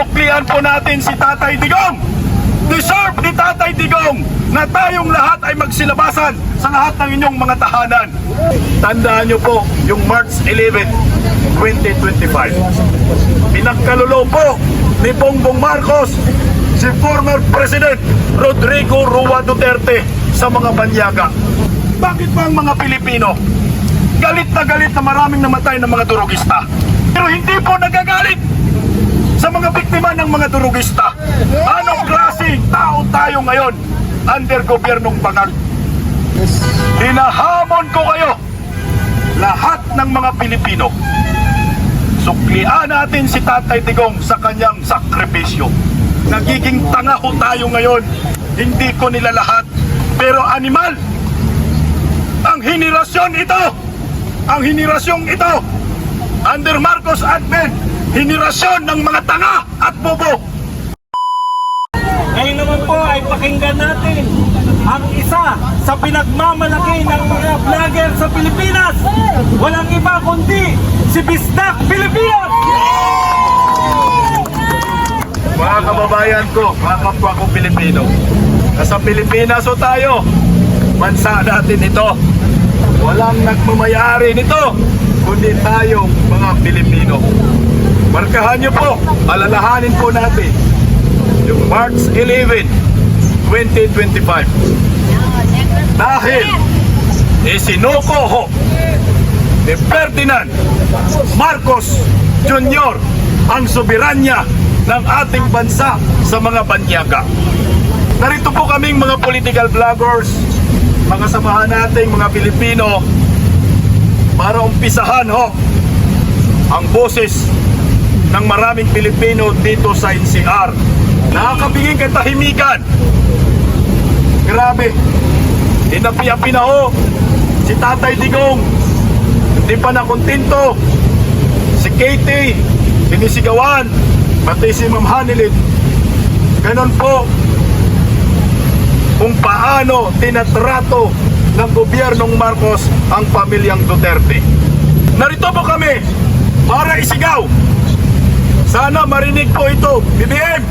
Suklian po natin si Tatay Digong. Deserve ni Tatay Digong na tayong lahat ay magsilabasan sa lahat ng inyong mga tahanan. Tandaan nyo po yung March 11, 2025. Pinagkalulo po ni Bongbong Marcos si former President Rodrigo Rua Duterte sa mga banyaga. Bakit ba ang mga Pilipino galit na galit na maraming namatay ng mga durugista? Pero hindi po nagagalit sa mga biktima ng mga durugista. Anong klaseng tao tayo ngayon under gobyernong bangag? Hinahamon ko kayo, lahat ng mga Pilipino. Suklian natin si Tatay Digong sa kanyang sakripisyo. Nagiging tanga ho tayo ngayon. Hindi ko nila lahat. Pero animal, ang henerasyon ito, ang henerasyong ito, under Marcos admin, henerasyon ng mga tanga at bobo. Ngayon naman po ay pakinggan natin ang isa sa pinagmamalaki ng mga vlogger sa Pilipinas. Walang iba kundi si Bisdak Pilipinas! Mga kababayan ko, mga kapwa ko Pilipino, nasa Pilipinas o tayo, bansa natin ito. Walang nagmamayari nito, kundi tayo mga Pilipino. Markahan niyo po, alalahanin po natin yung March 11, 2025. Dahil isinuko ho ni Ferdinand Marcos Jr. ang soberanya ng ating bansa sa mga banyaga. Narito po kaming mga political vloggers, mga samahan nating mga Pilipino para umpisahan ho ang boses ng maraming Pilipino dito sa NCR. Nakakabiging katahimikan. Grabe. Inapi-api na ho si Tatay Digong. Hindi pa nakontento. Si Katie, sinisigawan, pati si Ma'am Hanilit. Ganon po kung paano tinatrato ng gobyernong Marcos ang pamilyang Duterte. Narito po kami para isigaw. Sana marinig po ito, BBM.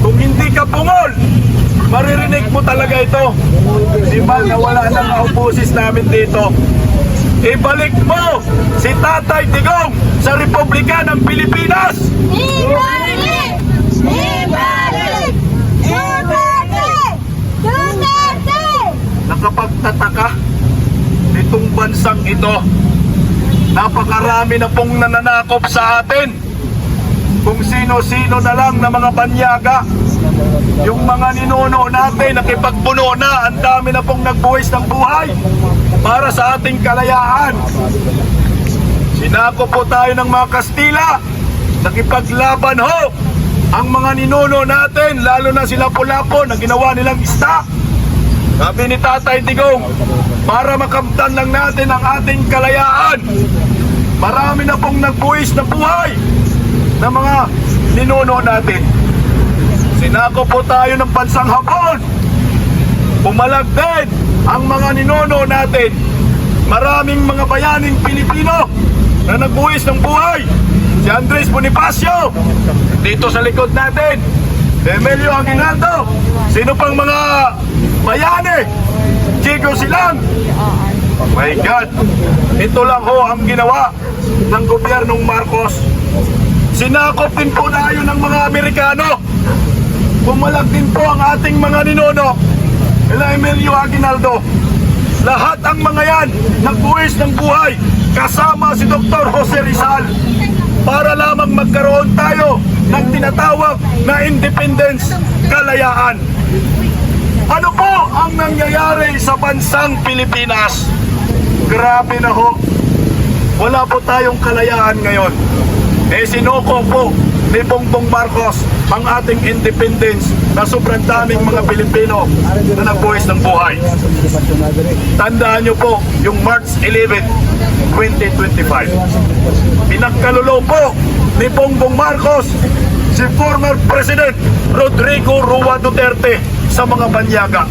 Kung hindi ka pungol, maririnig mo talaga ito. Di ba nawala na ang opusis namin dito? Ibalik mo si Tatay Digong sa Republika ng Pilipinas! Ibalik! Ibalik! Ibalik! Duterte! nakapagtataka nitong bansang ito. Napakarami na pong nananakop sa atin. Kung sino-sino na lang na mga banyaga. Yung mga ninuno natin, nakipagpuno na, ang dami na pong nagbuwis ng buhay para sa ating kalayaan. Sinako po tayo ng mga Kastila, nakipaglaban ho ang mga ninuno natin, lalo na sila Pulapo na ginawa nilang istak. Sabi ni Tatay Digong, para makamtan lang natin ang ating kalayaan. Marami na pong nagbuwis na buhay ng mga ninuno natin. Sinako po tayo ng bansang Hapon. Pumalag din ang mga ninuno natin. Maraming mga bayaning Pilipino na nagbuwis ng buhay. Si Andres Bonifacio, dito sa likod natin. Emilio Aguinaldo, sino pang mga bayani? Chico Silang. My God, ito lang ho ang ginawa ng gobyernong Marcos. Sinakop din po tayo ng mga Amerikano. Pumalag din po ang ating mga ninuno. Ela Emilio Aguinaldo. Lahat ang mga yan nagbuwis ng buhay kasama si Dr. Jose Rizal para lamang magkaroon tayo ng tinatawag na independence, kalayaan. Ano po ang nangyayari sa bansang Pilipinas? Grabe na ho. Wala po tayong kalayaan ngayon. Eh sinuko po ni Bongbong Marcos ang ating independence na sobrang daming mga Pilipino na nagbuwis ng buhay. Tandaan nyo po yung March 11, 2025. Pinagkalulo po ni Bongbong Marcos si former President Rodrigo Rua Duterte sa mga banyaga.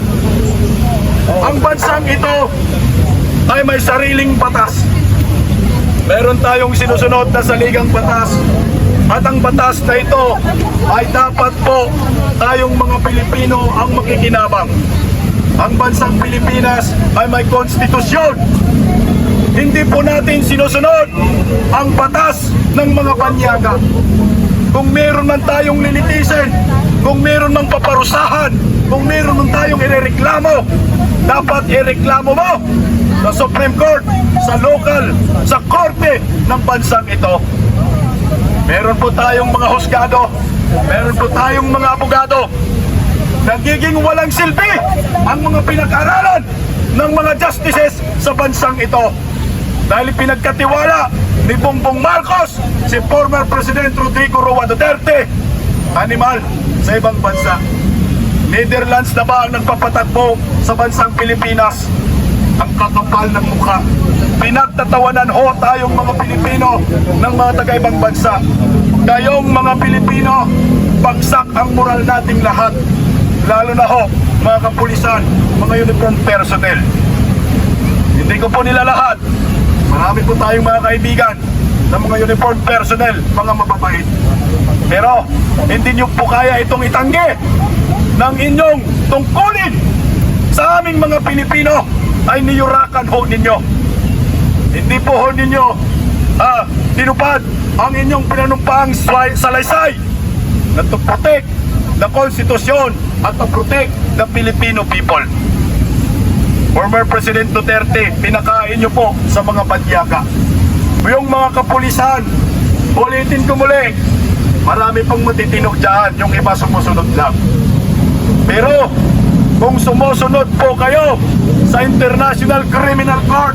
Ang bansang ito ay may sariling batas. Meron tayong sinusunod na saligang batas At ang batas na ito ay dapat po tayong mga Pilipino ang makikinabang. Ang bansang Pilipinas ay may konstitusyon. Hindi po natin sinusunod ang batas ng mga panyaga. Kung meron man tayong lilitisin, kung meron mang paparusahan, kung meron man tayong irereklamo, dapat ireklamo mo sa Supreme Court, sa local, sa korte ng bansang ito. Meron po tayong mga husgado, meron po tayong mga abogado, nagiging walang silbi ang mga pinag-aralan ng mga justices sa bansang ito. Dahil pinagkatiwala ni Bongbong Marcos si former President Rodrigo Roa Duterte, animal sa ibang bansa. Netherlands na ba ang nagpapatakbo sa bansang Pilipinas? Ang kakapal ng mukha. Pinagtatawanan ho tayong mga Pilipino ng mga taga-ibang bansa. Kayong mga Pilipino, bagsak ang moral nating lahat. Lalo na ho, mga kapulisan, mga uniform personnel. Hindi ko po nila lahat. Marami po tayong mga kaibigan ng mga uniform personnel, mga mababait. Pero hindi nyo po kaya itong itanggi ng inyong tungkulin sa aming mga Pilipino ay niyurakan ho ninyo. Hindi po ho ninyo ah, tinupad ang inyong pinanumpaang salaysay na to protect the Constitution at to protect the Filipino people. Former President Duterte, pinakain niyo po sa mga padyaga. Yung mga kapulisan, ulitin ko muli, marami pang matitinok dyan, yung iba sumusunod lang. Pero, kung sumusunod po kayo sa International Criminal Court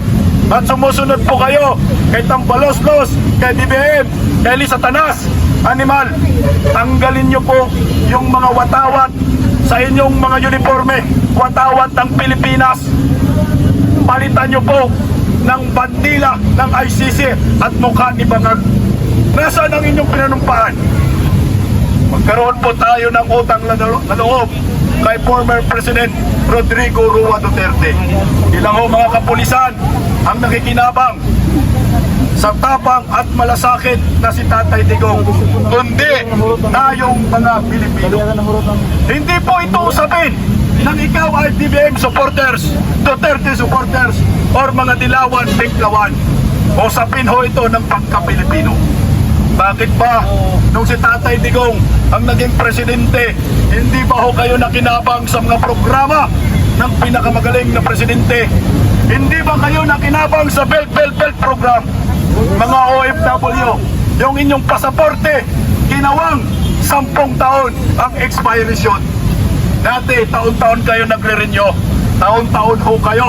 at sumusunod po kayo kay Tambaloslos, kay DBM, kay Lisa Tanas, animal, tanggalin niyo po yung mga watawat sa inyong mga uniforme, watawat ng Pilipinas, palitan nyo po ng bandila ng ICC at mukha ni Bangag. Nasaan ang inyong pinanumpaan? Magkaroon po tayo ng utang na loob kay former President Rodrigo Rua Duterte. Ilang ho mga kapulisan ang nakikinabang sa tapang at malasakit na si Tatay Digong, kundi tayong mga Pilipino. Hindi po ito usapin ng ikaw ay DBM supporters, Duterte supporters, or mga dilawan, tiklawan. Usapin ho ito ng pagka-Pilipino. Bakit ba nung si Tatay Digong ang naging presidente, hindi ba ho kayo nakinabang sa mga programa ng pinakamagaling na presidente? Hindi ba kayo nakinabang sa Belt Belt Belt program? Mga OFW, yung inyong pasaporte, ginawang sampung taon ang expiration. Dati, taon-taon kayo nagre-renew. Taon-taon ho kayo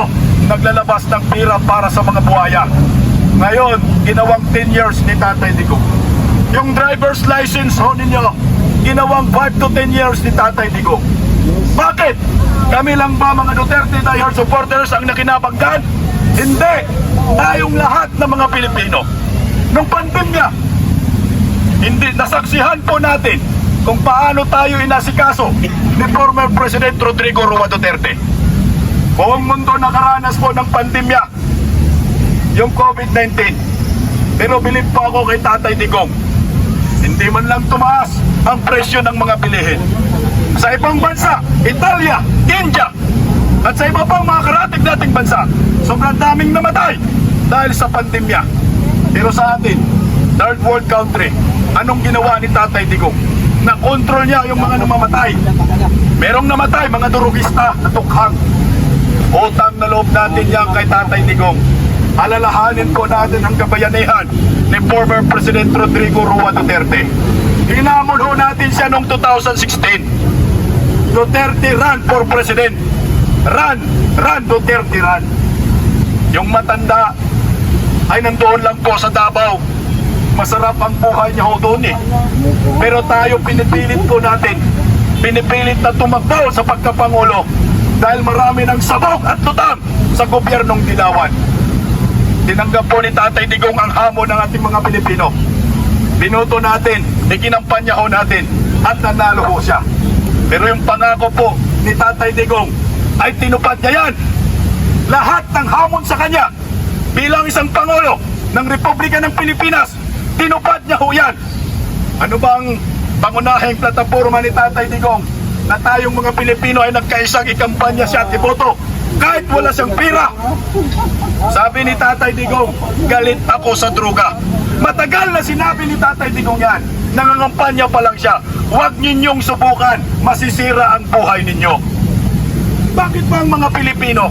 naglalabas ng pira para sa mga buhaya. Ngayon, ginawang 10 years ni Tatay Digong. Yung driver's license ho ninyo, ginawang 5 to 10 years ni Tatay Digong. Bakit? Kami lang ba mga Duterte diehard supporters ang nakinabanggan? Hindi! Tayong lahat ng mga Pilipino. Nung pandemya, hindi nasaksihan po natin kung paano tayo inasikaso ni former President Rodrigo Roa Duterte. Buong mundo nakaranas po ng pandemya, yung COVID-19. Pero bilib po ako kay Tatay Digong. Hindi man lang tumaas ang presyo ng mga bilihin. Sa ibang bansa, Italia, India, at sa iba pang mga karatig dating bansa, sobrang daming namatay dahil sa pandemya. Pero sa atin, third world country, anong ginawa ni Tatay Digong? Na-control niya yung mga namamatay. Merong namatay, mga durugista na tukhang. Utang na loob natin yan kay Tatay Digong. Alalahanin po natin ang kabayanihan ni former President Rodrigo Rua Duterte. Hinamon ho natin siya noong 2016. Duterte run for President. Run, run, Duterte run. Yung matanda ay nandoon lang po sa Davao. Masarap ang buhay niya ho doon eh. Pero tayo pinipilit po natin. Pinipilit na tumakbo sa pagkapangulo dahil marami ng sabog at lutang sa gobyernong Dilawan. Tinanggap po ni Tatay Digong ang hamon ng ating mga Pilipino. Binoto natin, ikinampanya ho natin at nanalo ho siya. Pero yung pangako po ni Tatay Digong ay tinupad niya yan. Lahat ng hamon sa kanya bilang isang Pangulo ng Republika ng Pilipinas, tinupad niya ho yan. Ano bang pangunahing plataforma ni Tatay Digong na tayong mga Pilipino ay nagkaisang ikampanya siya at iboto kahit wala siyang pira? Sabi ni Tatay Digong, galit ako sa droga. Matagal na sinabi ni Tatay Digong yan. Nangangampanya pa lang siya. Huwag ninyong subukan. Masisira ang buhay ninyo. Bakit ba ang mga Pilipino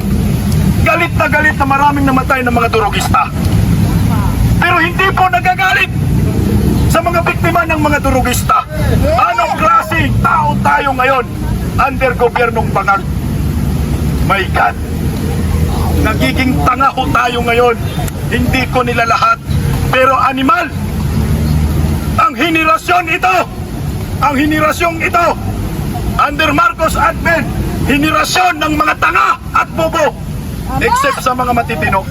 galit na galit na maraming namatay ng mga durugista? Pero hindi po nagagalit sa mga biktima ng mga durugista. Anong klaseng tao tayo ngayon under gobyernong bangag? My God! Nagiging tanga ho tayo ngayon. Hindi ko nila lahat. Pero animal! Ang henerasyon ito! Ang henerasyong ito! Under Marcos admin, henerasyon ng mga tanga at bobo. Except sa mga matitino.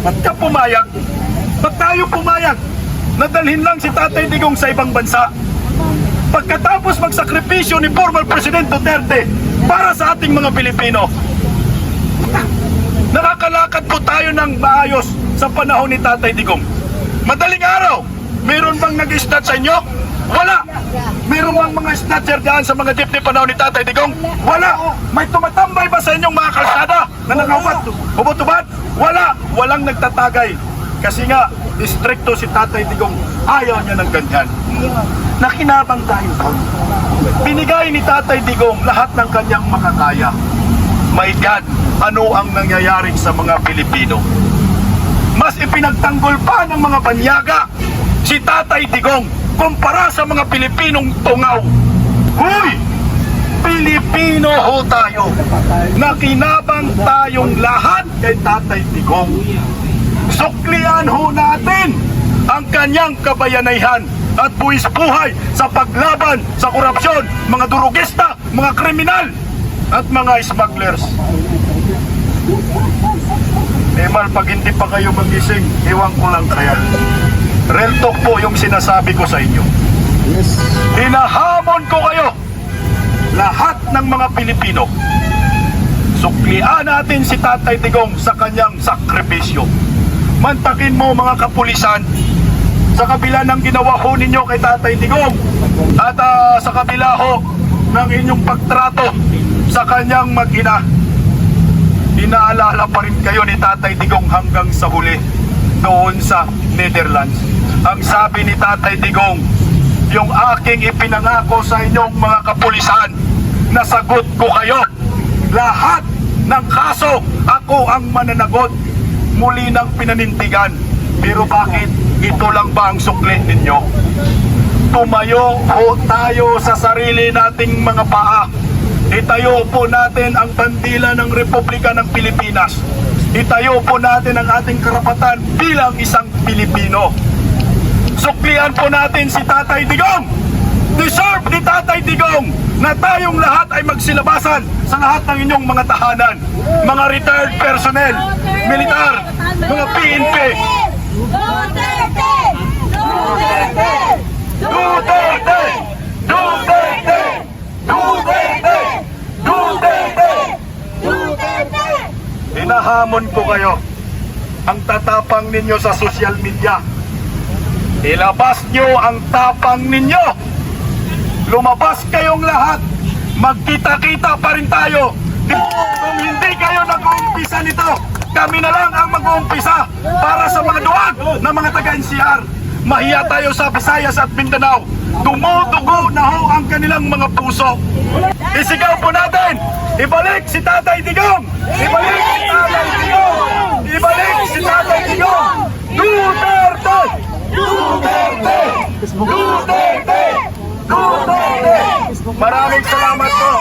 Ba't ka pumayag? Ba't tayo pumayag? Nadalhin lang si Tatay Digong sa ibang bansa. Pagkatapos magsakripisyo ni former President Duterte para sa ating mga Pilipino, Nakakalakad po tayo ng maayos sa panahon ni Tatay Digong. Madaling araw, meron bang nag-stat sa inyo? Wala. Meron bang mga snatcher dyan sa mga jeepney panahon ni Tatay Digong? Wala. May tumatambay ba sa inyong mga kalsada na nakaupat? Hubot-hubad? Wala. Walang nagtatagay. Kasi nga, distrikto si Tatay Digong. Ayaw niya ng ganyan. Nakinabang tayo. Binigay ni Tatay Digong lahat ng kanyang makakaya. My God, ano ang nangyayari sa mga Pilipino? Mas ipinagtanggol pa ng mga banyaga si Tatay Digong kumpara sa mga Pilipinong tungaw. Huy! Pilipino ho tayo. Nakinabang tayong lahat kay Tatay Digong. Suklian ho natin ang kanyang kabayanihan at buwis buhay sa paglaban sa korupsyon, mga durugista, mga kriminal, at mga smugglers. Eh mal, pag hindi pa kayo magising, iwan ko lang kaya. Real talk po yung sinasabi ko sa inyo. Hinahamon ko kayo, lahat ng mga Pilipino. Suklian natin si Tatay Digong sa kanyang sakripisyo. Mantakin mo mga kapulisan sa kabila ng ginawa ho ninyo kay Tatay Digong at ah, sa kabila ho ng inyong pagtrato sa kanyang mag-ina. Inaalala pa rin kayo ni Tatay Digong hanggang sa huli doon sa Netherlands. Ang sabi ni Tatay Digong, yung aking ipinangako sa inyong mga kapulisan, nasagot ko kayo. Lahat ng kaso, ako ang mananagot. Muli nang pinanintigan. Pero bakit ito lang ba ang sukli ninyo? Tumayo po tayo sa sarili nating mga paa. Itayo po natin ang bandila ng Republika ng Pilipinas. Itayo po natin ang ating karapatan bilang isang Pilipino. Suklian po natin si Tatay Digong. Deserve ni Tatay Digong na tayong lahat ay magsilabasan sa lahat ng inyong mga tahanan. Mga retired personnel, militar, mga PNP. Duterte! Duterte! Duterte! Duterte! Duterte! Duterte! Duterte! Hinahamon ko kayo ang tatapang ninyo sa social media. Ilabas nyo ang tapang ninyo. Lumabas kayong lahat. Magkita-kita pa rin tayo. Kung hindi kayo nag-uumpisa nito, kami na lang ang mag-uumpisa para sa mga duwag ng mga taga-NCR. Mahiya tayo sa Visayas at Mindanao. Dumudugo na ho ang kanilang mga puso. Isigaw po natin! Ibalik si Tatay Digong! Ibalik si Tatay Digong! Ibalik si Tatay Digong! Duterte! Duterte! Duterte! Duterte! Maraming salamat po!